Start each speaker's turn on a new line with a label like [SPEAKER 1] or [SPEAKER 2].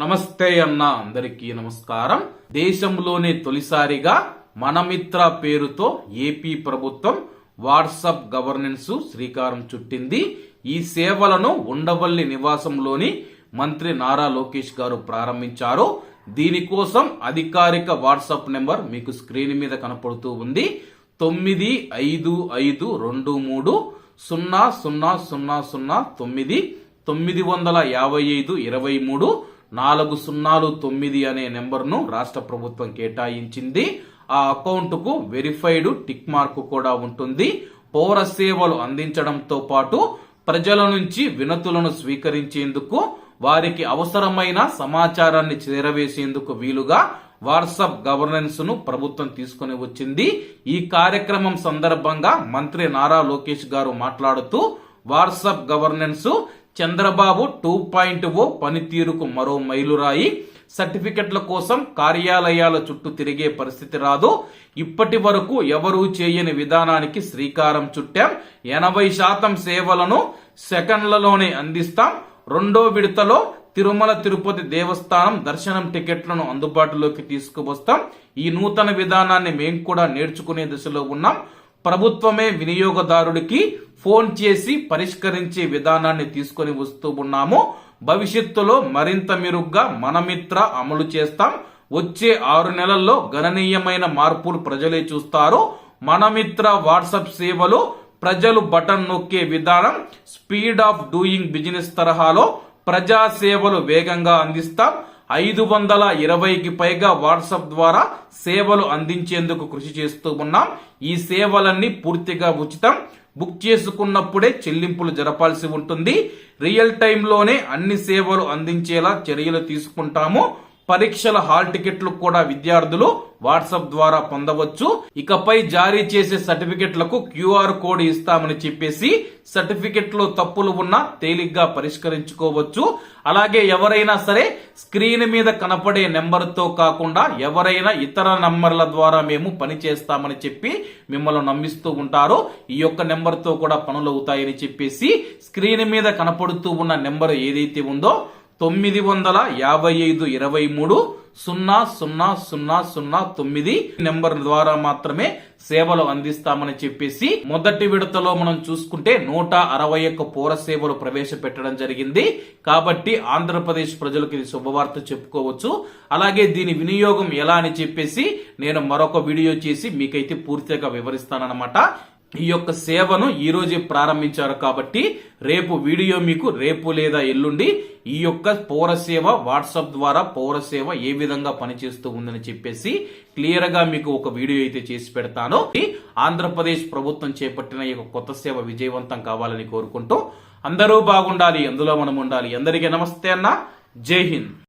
[SPEAKER 1] నమస్తే అన్న అందరికీ నమస్కారం. దేశంలోనే తొలిసారిగా మనమిత్ర పేరుతో ఏపీ ప్రభుత్వం వాట్సాప్ గవర్నెన్స్ శ్రీకారం చుట్టింది. ఈ సేవలను ఉండవల్లి నివాసంలోని మంత్రి నారా లోకేష్ గారు ప్రారంభించారు. దీనికోసం అధికారిక వాట్సాప్ నెంబర్ మీకు స్క్రీన్ మీద కనపడుతూ ఉంది. తొమ్మిది ఐదు ఐదు రెండు మూడు సున్నా సున్నా సున్నా సున్నా తొమ్మిది తొమ్మిది వందల యాభై ఐదు ఇరవై మూడు నాలుగు సున్నాలు తొమ్మిది అనే నెంబర్ను రాష్ట్ర ప్రభుత్వం కేటాయించింది. ఆ అకౌంట్కు వెరిఫైడ్ టిక్ మార్క్ కూడా ఉంటుంది. పౌర సేవలు అందించడంతో పాటు ప్రజల నుంచి వినతులను స్వీకరించేందుకు వారికి అవసరమైన సమాచారాన్ని చేరవేసేందుకు వీలుగా వాట్సాప్ గవర్నెన్స్ను ప్రభుత్వం తీసుకుని వచ్చింది. ఈ కార్యక్రమం సందర్భంగా మంత్రి నారా లోకేష్ గారు మాట్లాడుతూ WhatsApp governance Chandrababu two point o పనితీరుకు మరో మైలురాయి. సర్టిఫికెట్ల కోసం కార్యాలయాల చుట్టూ తిరిగే పరిస్థితి రాదు. ఇప్పటి వరకు ఎవరూ చేయని విధానానికి శ్రీకారం చుట్టాం. ఎనభై శాతం సేవలను సెకండ్లలోనే అందిస్తాం. రెండో విడతలో తిరుమల తిరుపతి దేవస్థానం దర్శనం టికెట్లను అందుబాటులోకి తీసుకువస్తాం. ఈ నూతన విధానాన్ని మేము కూడా నేర్చుకునే దశలో ఉన్నాం. ప్రభుత్వమే వినియోగదారుడికి ఫోన్ చేసి పరిష్కరించే విధానాన్ని తీసుకొని వస్తూ ఉన్నాము. భవిష్యత్తులో మరింత మెరుగ్గా మనమిత్ర అమలు చేస్తాం. వచ్చే ఆరు నెలల్లో గణనీయమైన మార్పులు ప్రజలే చూస్తారు. మనమిత్ర వాట్సాప్ సేవలు ప్రజలు బటన్ నొక్కే విధానం స్పీడ్ ఆఫ్ డూయింగ్ బిజినెస్ తరహాలో ప్రజా సేవలు వేగంగా అందిస్తాం. ఐదు వందల ఇరవైకి పైగా వాట్సాప్ ద్వారా సేవలు అందించేందుకు కృషి చేస్తూ ఉన్నాం. ఈ సేవలన్నీ పూర్తిగా ఉచితం. బుక్ చేసుకున్నప్పుడే చెల్లింపులు జరపాల్సి ఉంటుంది. రియల్ టైంలోనే అన్ని సేవలు అందించేలా చర్యలు తీసుకుంటాము. పరీక్షల హాల్ టికెట్లు కూడా విద్యార్థులు వాట్సాప్ ద్వారా పొందవచ్చు. ఇకపై జారీ చేసే సర్టిఫికెట్లకు క్యూఆర్ కోడ్ ఇస్తామని చెప్పేసి సర్టిఫికెట్లో తప్పులు ఉన్నా తేలిగ్గా పరిష్కరించుకోవచ్చు. అలాగే ఎవరైనా సరే స్క్రీన్ మీద కనపడే నెంబర్తో కాకుండా ఎవరైనా ఇతర నంబర్ల ద్వారా మేము పని చేస్తామని చెప్పి మిమ్మల్ని నమ్మిస్తూ ఉంటారు. ఈ యొక్క నెంబర్తో కూడా పనులు అవుతాయని చెప్పేసి స్క్రీన్ మీద కనపడుతూ ఉన్న నెంబర్ ఏదైతే ఉందో తొమ్మిది వందల యాభై ఐదు ఇరవై మూడు సున్నా సున్నా సున్నా సున్నా తొమ్మిది నెంబర్ ద్వారా మాత్రమే సేవలు అందిస్తామని చెప్పేసి మొదటి విడతలో మనం చూసుకుంటే నూట అరవై ఒక్క పౌర సేవలు ప్రవేశపెట్టడం జరిగింది. కాబట్టి ఆంధ్రప్రదేశ్ ప్రజలకు ఇది శుభవార్త చెప్పుకోవచ్చు. అలాగే దీని వినియోగం ఎలా అని చెప్పేసి నేను మరొక వీడియో చేసి మీకైతే పూర్తిగా వివరిస్తానన్నమాట. ఈ యొక్క సేవను ఈరోజే ప్రారంభించారు కాబట్టి రేపు వీడియో మీకు రేపు లేదా ఎల్లుండి ఈ యొక్క పౌర సేవ వాట్సాప్ ద్వారా పౌర సేవ ఏ విధంగా పనిచేస్తూ ఉందని చెప్పేసి క్లియర్గా మీకు ఒక వీడియో అయితే చేసి పెడతాను. ఆంధ్రప్రదేశ్ ప్రభుత్వం చేపట్టిన ఈ యొక్క కొత్త సేవ విజయవంతం కావాలని కోరుకుంటూ అందరూ బాగుండాలి అందులో మనం ఉండాలి. అందరికీ నమస్తే అన్న. జై హింద్.